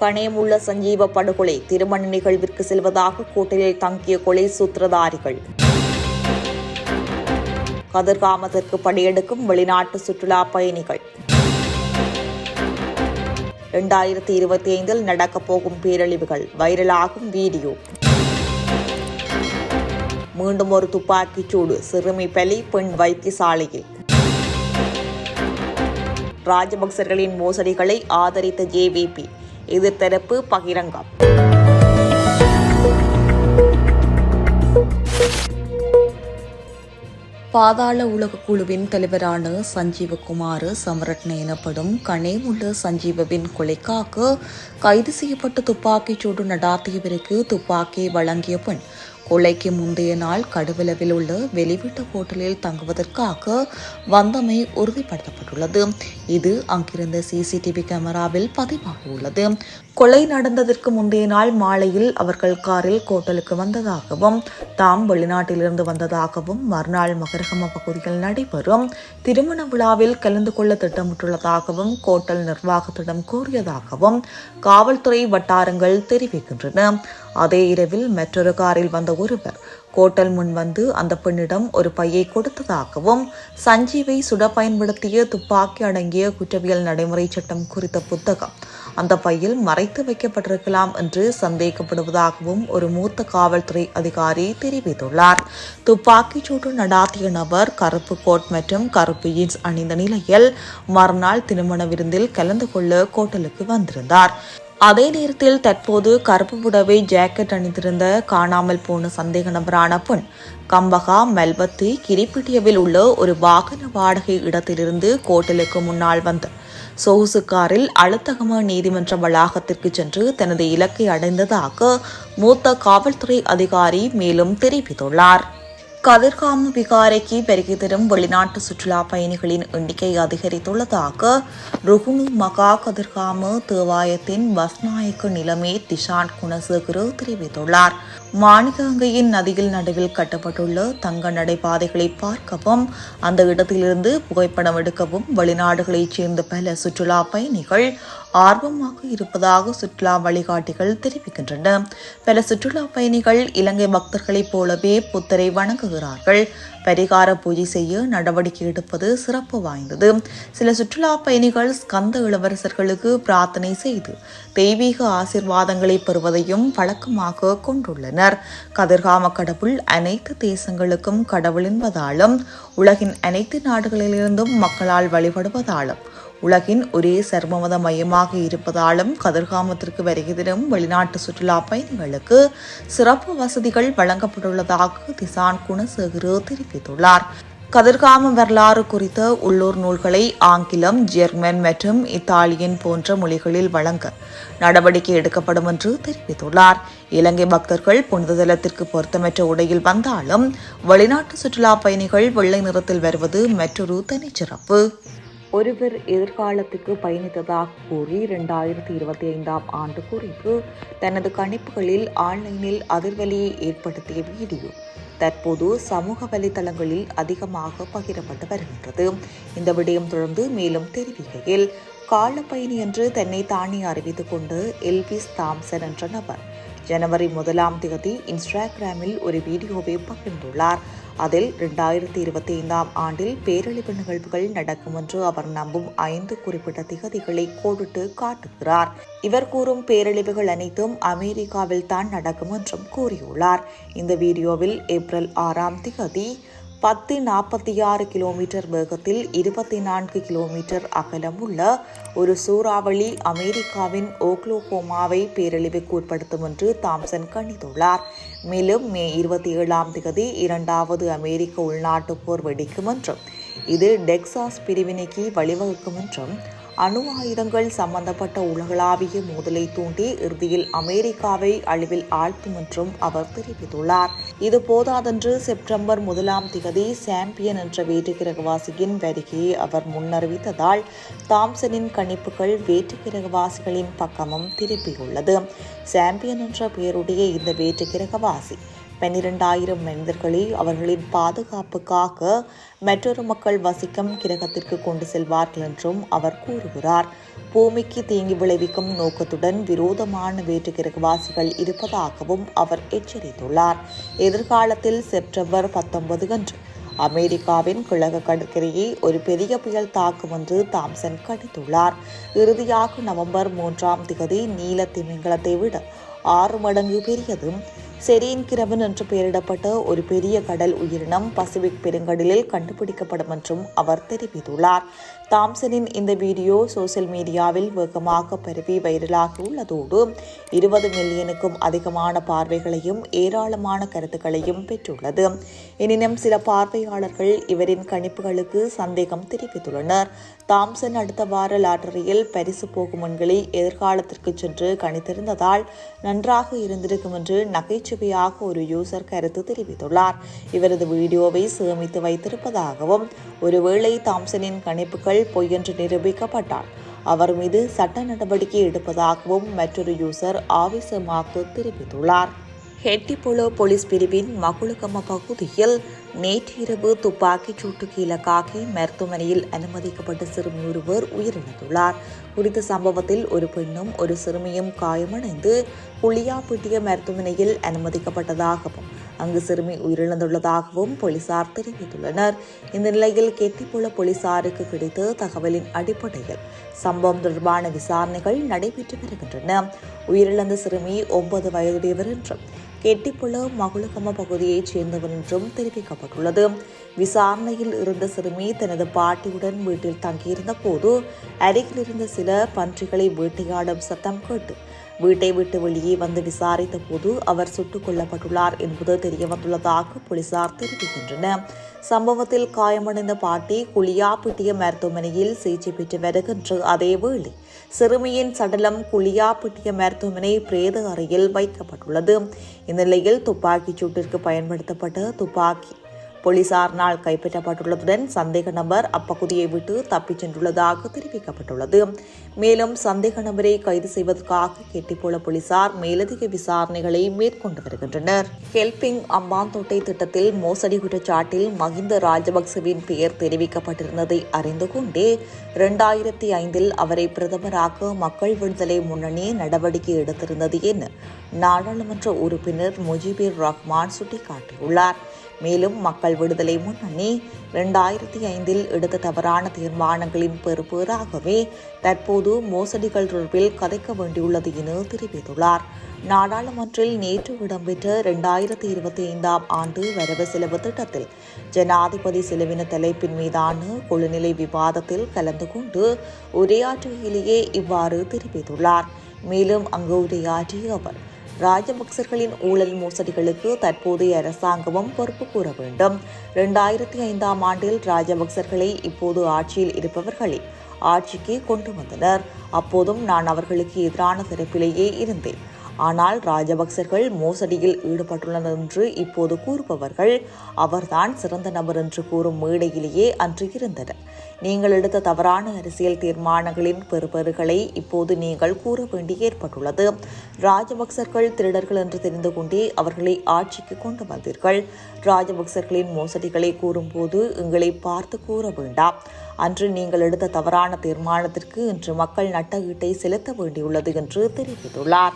கணையமுள்ள சஞ்சீவ படுகொலை திருமண நிகழ்விற்கு செல்வதாக கூட்டலில் தங்கிய கொலை சூத்திரதாரிகள். கதிர்காமத்திற்கு படையெடுக்கும் வெளிநாட்டு சுற்றுலா பயணிகள். இரண்டாயிரத்தி இருபத்தி ஐந்தில் நடக்கப் போகும் பேரழிவுகள் வைரலாகும் வீடியோ. மீண்டும் ஒரு துப்பாக்கிச் சூடு சிறுமி பலி பெண் வைத்தியசாலையில். ராஜபக்சர்களின் மோசடிகளை ஆதரித்த ஜேவிபி எதிர்த்தரப்பு பகிரங்கம். பாதாள உலக குழுவின் தலைவரான சஞ்சீவகுமார் சமரட்ன எனப்படும் கனேமுள்ள சஞ்சீவவின் கொலைக்காக கைது செய்யப்பட்ட துப்பாக்கிச் சூடு நடாத்தியவருக்கு துப்பாக்கியை வழங்கிய பெண் கொலைக்கு முந்தைய நாள் கடுவிலவில் உள்ள வெளிவிட்ட ஹோட்டலில் தங்குவதற்காக வந்தமை உறுதிப்படுத்தப்பட்டுள்ளது. இது அங்கிருந்த சிசிடிவி கேமராவில் பதிவாகியுள்ளது. கொலை நடந்ததற்கு முந்தைய நாள் மாலையில் அவர்கள் காரில் கோட்டலுக்கு வந்ததாகவும் தாம் வெளிநாட்டிலிருந்து வந்ததாகவும் மறுநாள் மகரகம பகுதியில் நடைபெறும் திருமண விழாவில் கலந்து கொள்ள திட்டமிட்டுள்ளதாகவும் கோட்டல் நிர்வாகத்திடம் கூறியதாகவும் காவல்துறை வட்டாரங்கள் தெரிவிக்கின்றன. அதே இரவில் மற்றொரு காரில் வந்த ஒருவர் கோட்டல் முன் வந்து அந்த பெண்ணிடம் ஒரு பையை கொடுத்ததாகவும் சஞ்சீவை சுட பயன்படுத்திய துப்பாக்கி அடங்கிய குற்றவியல் நடைமுறை சட்டம் குறித்த புத்தகம். அந்த பையில் மறைத்து வைக்கப்பட்டிருக்கலாம் என்று சந்தேகப்படுவதாகவும் ஒரு மூத்த காவல்துறை அதிகாரி தெரிவித்துள்ளார். துப்பாக்கிச் சூடு நடாத்திய நபர் கருப்பு கோட் மற்றும் கருப்பு ஜீன்ஸ் அணிந்த நிலையில் மறுநாள் திருமண விருந்தில் கலந்து கொள்ள கோட்டலுக்கு வந்திருந்தார். அதே நேரத்தில் தற்போது கருப்பு புடவை ஜாக்கெட் அணிந்திருந்த காணாமல் போன சந்தேக நபரான பெண் கம்பகா மெல்பத்தி கிரிப்பிட்டியவில் உள்ள ஒரு வாகன வாடகை இடத்திலிருந்து கோட்டலுக்கு முன்னால் வந்த சொகுசு காரில் அழுத்தகம நீதிமன்ற வளாகத்திற்கு சென்று தனது இலக்கை அடைந்ததாக மூத்த காவல்துறை அதிகாரி மேலும் தெரிவித்துள்ளார். கதிர்காம விகாரைக்கு பெருகி தரும் வெளிநாட்டு சுற்றுலா பயணிகளின் எண்ணிக்கை அதிகரித்துள்ளதாக ருகுணு மகா கதிர்காம தேவாயத்தின் வஸ்நாயக்க நிலைமை திஷான் குணசேகரு தெரிவித்துள்ளார். மாணிகங்கையின் நதியில் நடுவில் கட்டப்பட்டுள்ள தங்க நடைபாதைகளை பார்க்கவும் அந்த இடத்திலிருந்து புகைப்படம் எடுக்கவும் வெளிநாடுகளைச் சேர்ந்த பல சுற்றுலா பயணிகள் ஆர்வமாக இருப்பதாக சுற்றுலா வழிகாட்டிகள் தெரிவிக்கின்றன. பல சுற்றுலா பயணிகள் இலங்கை பக்தர்களைப் போலவே புத்தரை பேசுகிறார்கள் பரிகார பூஜை செய்ய நடவடிக்கை எடுப்பது சிறப்பு வாய்ந்தது. சில சுற்றுலா பயணிகள் ஸ்கந்த இளவரசர்களுக்கு பிரார்த்தனை செய்து தெய்வீக ஆசிர்வாதங்களை பெறுவதையும் பழக்கமாக கொண்டுள்ளனர். கதிர்காம கடவுள் அனைத்து தேசங்களுக்கும் கடவுள் என்பதாலும் உலகின் அனைத்து நாடுகளிலிருந்தும் மக்களால் வழிபடுவதாலும் உலகின் ஒரே சர்மமத மையமாக இருப்பதாலும் கதிர்காமத்திற்கு வருகை தரும் வெளிநாட்டு சுற்றுலா பயணிகளுக்கு சிறப்பு வசதிகள் வழங்கப்பட்டுள்ளதாக திசான் குணசேகர தெரிவித்துள்ளார். கதிர்காம வரலாறு குறித்த உள்ளூர் நூல்களை ஆங்கிலம் ஜெர்மன் மற்றும் இத்தாலியன் போன்ற மொழிகளில் வழங்க நடவடிக்கை எடுக்கப்படும் என்று தெரிவித்துள்ளார். இலங்கை பக்தர்கள் புனித தலத்திற்கு பொருத்தமற்ற உடையில் வந்தாலும் வெளிநாட்டு சுற்றுலா பயணிகள் வெள்ளை நிறத்தில் வருவது மற்றொரு தனிச்சிறப்பு. ஒருவர் எதிர்காலத்துக்கு பயணித்ததாக கூறி இரண்டாயிரத்தி இருபத்தி ஐந்தாம் ஆண்டு குறித்து தனது கணிப்புகளில் ஆன்லைனில் அதிர்வலியை ஏற்படுத்திய வீடியோ தற்போது சமூக வலைதளங்களில் அதிகமாக பகிரப்பட்டு வருகின்றது. இந்த விடயம் தொடர்ந்து மேலும் தெரிவிக்கையில் காலப்பயணி என்று தன்னை தானே அறிவித்துக் கொண்டு எல்விஸ் தாம்சன் என்ற நபர் ஜனவரி முதலாம் தேதி இன்ஸ்டாகிராமில் ஒரு வீடியோவை பகிர்ந்துள்ளார். அதில் இரண்டாயிரத்தி இருபத்தி ஐந்தாம் ஆண்டில் பேரழிவு நிகழ்வுகள் நடக்கும் என்று அவர் நம்பும் ஐந்து குறிப்பிட்ட திகதிகளை கோடிட்டு காட்டுகிறார். இவர் கூறும் பேரழிவுகள் அனைத்தும் அமெரிக்காவில் தான் நடக்கும் என்றும் கூறியுள்ளார். இந்த வீடியோவில் ஏப்ரல் ஆறாம் திகதி பத்து நாற்பத்தி ஆறு கிலோமீட்டர் வேகத்தில் இருபத்தி நான்கு கிலோமீட்டர் அகலம் உள்ள ஒரு சூறாவளி அமெரிக்காவின் ஓக்லோகோமாவை பேரழிவுக்கு உட்படுத்தும் என்று தாம்சன் கணித்துள்ளார். மேலும் மே இருபத்தி ஏழாம் தேதி இரண்டாவது அமெரிக்க உள்நாட்டு போர் வெடிக்கும் என்றும் இது டெக்சாஸ் பிரிவினைக்கு வழிவகுக்கும் என்றும் அணு ஆயுதங்கள் சம்பந்தப்பட்ட உலகளாவிய மோதலை தூண்டி இறுதியில் அமெரிக்காவை அழிவில் ஆழ்த்தும் என்றும் அவர் தெரிவித்துள்ளார். இது போதாதென்று செப்டம்பர் முதலாம் திகதி சாம்பியன் என்ற வேற்றுக்கிரகவாசியின் வருகையை அவர் முன்னறிவித்ததால் தாம்சனின் கணிப்புகள் வேற்றுக்கிரகவாசிகளின் பக்கமும் திருப்பியுள்ளது சாம்பியன் என்ற பெயருடைய இந்த வேற்றுக்கிரகவாசி பன்னிரெண்டாயிரம் மனிதர்களை அவர்களின் பாதுகாப்புக்காக மற்றொரு மக்கள் வசிக்கும் கிரகத்திற்கு கொண்டு செல்வார்கள் என்றும் அவர் கூறுகிறார். பூமிக்கு தீங்கி விளைவிக்கும் நோக்கத்துடன் விரோதமான வேற்று கிரகவாசிகள் இருப்பதாகவும் அவர் எச்சரித்துள்ளார். எதிர்காலத்தில் செப்டம்பர் பத்தொன்பது அன்று அமெரிக்காவின் கிழக்கு கடற்கரையை ஒரு பெரிய புயல் தாக்கும் என்று தாம்சன் கணித்துள்ளார். இறுதியாக நவம்பர் மூன்றாம் திகதி நீல திமிங்கலத்தை விட ஆறு மடங்கு பெரியதும் செரீன் கிரவன் என்று பெயரிடப்பட்ட ஒரு பெரிய கடல் உயிரினம் பசிபிக் பெருங்கடலில் கண்டுபிடிக்கப்படும் என்றும் அவர் தெரிவித்துள்ளார். தாம்சனின் இந்த வீடியோ சோசியல் மீடியாவில் வேகமாக பரவி வைரலாகி உள்ளதோடு இருபது மில்லியனுக்கும் அதிகமான பார்வைகளையும் ஏராளமான கருத்துக்களையும் பெற்றுள்ளது. எனினும் சில பார்வையாளர்கள் இவரின் கணிப்புகளுக்கு சந்தேகம் தெரிவித்துள்ளனர். தாம்சன் அடுத்த வார லாட்டரியில் பரிசு போகும் எண்களை எதிர்காலத்திற்கு சென்று கணித்திருந்ததால் நன்றாக இருந்திருக்கும் என்று நகைச்சுவையாக ஒரு யூசர் கருத்து தெரிவித்துள்ளார். இவரது வீடியோவை சேமித்து வைத்திருப்பதாகவும் ஒருவேளை தாம்சனின் கணிப்புகள் பொய்யென்று நிரூபிக்கப்பட்டால் அவர் மீது சட்ட நடவடிக்கை எடுப்பதாகவும் மற்றொரு யூசர் ஆவேசமாக தெரிவித்துள்ளார். ஹெட்டிபொலோ போலீஸ் பிரிவின் மகுழுகம பகுதியில் நேற்றிரவு துப்பாக்கிச் சூட்டுக்கு இலக்காகி மருத்துவமனையில் அனுமதிக்கப்பட்ட சிறுமி ஒருவர் உயிரிழந்துள்ளார். குறித்த சம்பவத்தில் ஒரு பெண்ணும் ஒரு சிறுமியும் காயமடைந்து புளியாப்பிட்டிய மருத்துவமனையில் அனுமதிக்கப்பட்டதாகவும் அங்கு சிறுமி உயிரிழந்துள்ளதாகவும் போலீசார் தெரிவித்துள்ளனர். இந்த நிலையில் கெட்டிப்புல போலீசாருக்கு கிடைத்த தகவலின் அடிப்படையில் சம்பவம் தொடர்பான விசாரணைகள் நடைபெற்று வருகின்றன. உயிரிழந்த சிறுமி ஒன்பது வயதுடையவர் என்றும் கெட்டிப்புல மகுளகம பகுதியைச் சேர்ந்தவர் என்றும் தெரிவிக்கப்பட்டுள்ளது. விசாரணையில் இருந்த சிறுமி தனது பாட்டியுடன் வீட்டில் தங்கியிருந்த போது அருகில் இருந்த சில பன்றிகளை வேட்டையாடும் சத்தம் கேட்டு வீட்டை விட்டு வெளியே வந்து விசாரித்த போது அவர் சுட்டுக் கொல்லப்பட்டுள்ளார் என்பது தெரியவந்துள்ளதாக போலீசார் தெரிவிக்கின்றனர். சம்பவத்தில் காயமடைந்த பாட்டி குளியாப்பிட்டிய மருத்துவமனையில் சிகிச்சை பெற்று வருகின்ற அதேவேளை சிறுமியின் சடலம் குளியாப்பிட்டிய மருத்துவமனை பிரேத அறையில் வைக்கப்பட்டுள்ளது. இந்நிலையில் துப்பாக்கிச் சூட்டிற்கு பயன்படுத்தப்பட்ட துப்பாக்கி போலீசாரினால் கைப்பற்றப்பட்டுள்ளதுடன் சந்தேக நபர் அப்பகுதியை விட்டு தப்பிச் சென்றுள்ளதாக தெரிவிக்கப்பட்டுள்ளது. மேலும் சந்தேக நபரை கைது செய்வதற்காக கெட்டிப்போல போலீசார் மேலதிக விசாரணைகளை மேற்கொண்டு வருகின்றனர். ஹெல்பிங் அம்பாந்தோட்டை திட்டத்தில் மோசடி குற்றச்சாட்டில் மஹிந்த ராஜபக்சவின் பெயர் தெரிவிக்கப்பட்டிருந்ததை அறிந்து கொண்டே இரண்டாயிரத்தி ஐந்தில் அவரை பிரதமராக மக்கள் விடுதலை முன்னணி நடவடிக்கை எடுத்திருந்தது என நாடாளுமன்ற உறுப்பினர் முஜிபுர் ரஹ்மான் சுட்டிக்காட்டியுள்ளார். மேலும் மக்கள் விடுதலை முன்னணி இரண்டாயிரத்தி ஐந்தில் எடுத்த தவறான தீர்மானங்களின் பெறுபேறாகவே தற்போது மோசடிகள் தொடர்பில் கதைக்க வேண்டியுள்ளது என தெரிவித்துள்ளார். நாடாளுமன்றில் நேற்று இடம்பெற்ற இரண்டாயிரத்தி இருபத்தி ஐந்தாம் ஆண்டு வரவு செலவு திட்டத்தில் ஜனாதிபதி செலவின தலைப்பின் மீதான குழுநிலை விவாதத்தில் கலந்து கொண்டு உரையாற்றுகையிலேயே இவ்வாறு தெரிவித்துள்ளார். மேலும் அங்கு உரையாற்றிய அவர் ராஜபக்சர்களின் ஊழல் மோசடிகளுக்கு தற்போதைய அரசாங்கமும் பொறுப்பு கூற வேண்டும். இரண்டாயிரத்தி ஐந்தாம் ஆண்டில் ராஜபக்சர்களை இப்போது ஆட்சியில் இருப்பவர்களே ஆட்சிக்கு கொண்டு வந்தனர். அப்போதும் நான் அவர்களுக்கு எதிரான தரப்பிலேயே இருந்தேன். ஆனால் ராஜபக்சர்கள் மோசடியில் ஈடுபட்டுள்ளனர் என்று இப்போது கூறுபவர்கள் அவர்தான் சிறந்த நபர் என்று கூறும் மேடையிலேயே அன்று இருந்தனர். நீங்கள் எடுத்த தவறான அரசியல் தீர்மானங்களின் பெறுபெறுகளை இப்போது நீங்கள் கூற வேண்டி ஏற்பட்டுள்ளது. ராஜபக்சர்கள் திருடர்கள் என்று தெரிந்து கொண்டே அவர்களை ஆட்சிக்கு கொண்டு வந்தீர்கள். ராஜபக்சர்களின் மோசடிகளை கூறும்போது எங்களை பார்த்து கூற வேண்டாம். அன்று நீங்கள் எடுத்த தவறான தீர்மானத்திற்கு இன்று மக்கள் நட்ட ஈட்டை செலுத்த வேண்டியுள்ளது என்று தெரிவித்துள்ளார்.